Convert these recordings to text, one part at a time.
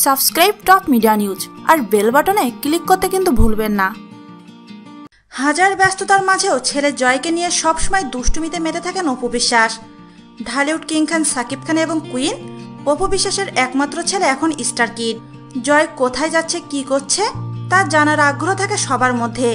Subscribe top media news আর bell বাটনে click করতে কিন্তু ভুলবেন না। হাজার ব্যস্ততার মাঝেও ছেলে জয়কে নিয়ে সবসময় দুষ্টুমিতে মেতে থাকেন অপু বিশ্বাস। ঢালিউড কিং খান সাকিব খান এবং কুইন, অপু বিশ্বাসের একমাত্র ছেলে এখন স্টার কিড। জয় কোথায় যাচ্ছে, কি করছে, তা জানার আগ্রহ থাকে সবার মধ্যে।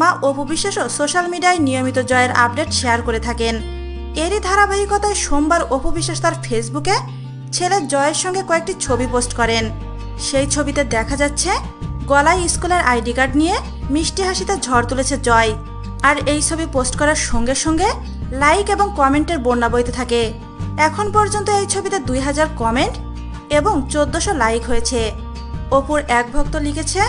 মা অপু বিশ্বাসও সোশ্যাল মিডিয়ায় নিয়মিত জয়ের আপডেট শেয়ার করে থাকেন। এরই ধারাবাহিকতায় সোমবার অপু বিশ্বাস তার ফেসবুকে ছেলে জয়ের সঙ্গে কয়েকটি ছবি পোস্ট করেন। সেই ছবিতে দেখা যাচ্ছে, গলায় স্কুলের আইডি কার্ড নিয়ে মিষ্টি হাসিতে ঝড় তুলেছে জয়। আর এই ছবি পোস্ট করার সঙ্গে সঙ্গে লাইক এবং কমেন্টের বন্যা বইতে থাকে। এখন পর্যন্ত এই ছবিতে দুই হাজার কমেন্ট এবং চোদ্দশো লাইক হয়েছে। অপুর এক ভক্ত লিখেছে,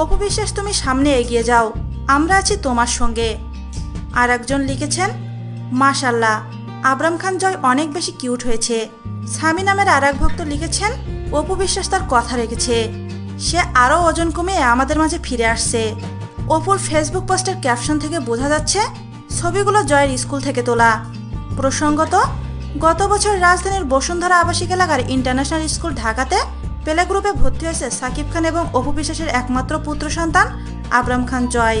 অপু বিশ্বাস, তুমি সামনে এগিয়ে যাও, আমরা আছি তোমার সঙ্গে। আর একজন লিখেছেন, মাশাল্লাহ আবরাম খান জয় অনেক বেশি কিউট হয়েছে। স্বামী নামের আর এক ভক্ত লিখেছেন, অপু বিশ্বাস তার কথা রেখেছে। সে আরও ওজন কমিয়ে আমাদের মাঝে ফিরে আসছে। অপুর ফেসবুক পোস্টের ক্যাপশন থেকে বোঝা যাচ্ছে, ছবিগুলো জয়ের স্কুল থেকে তোলা। প্রসঙ্গত, গত বছর রাজধানীর বসুন্ধরা আবাসিক এলাকার ইন্টারন্যাশনাল স্কুল ঢাকাতে পেলে গ্রুপে ভর্তি হয়েছে সাকিব খান এবং অপু বিশ্বাসের একমাত্র পুত্র সন্তান আবরাম খান জয়।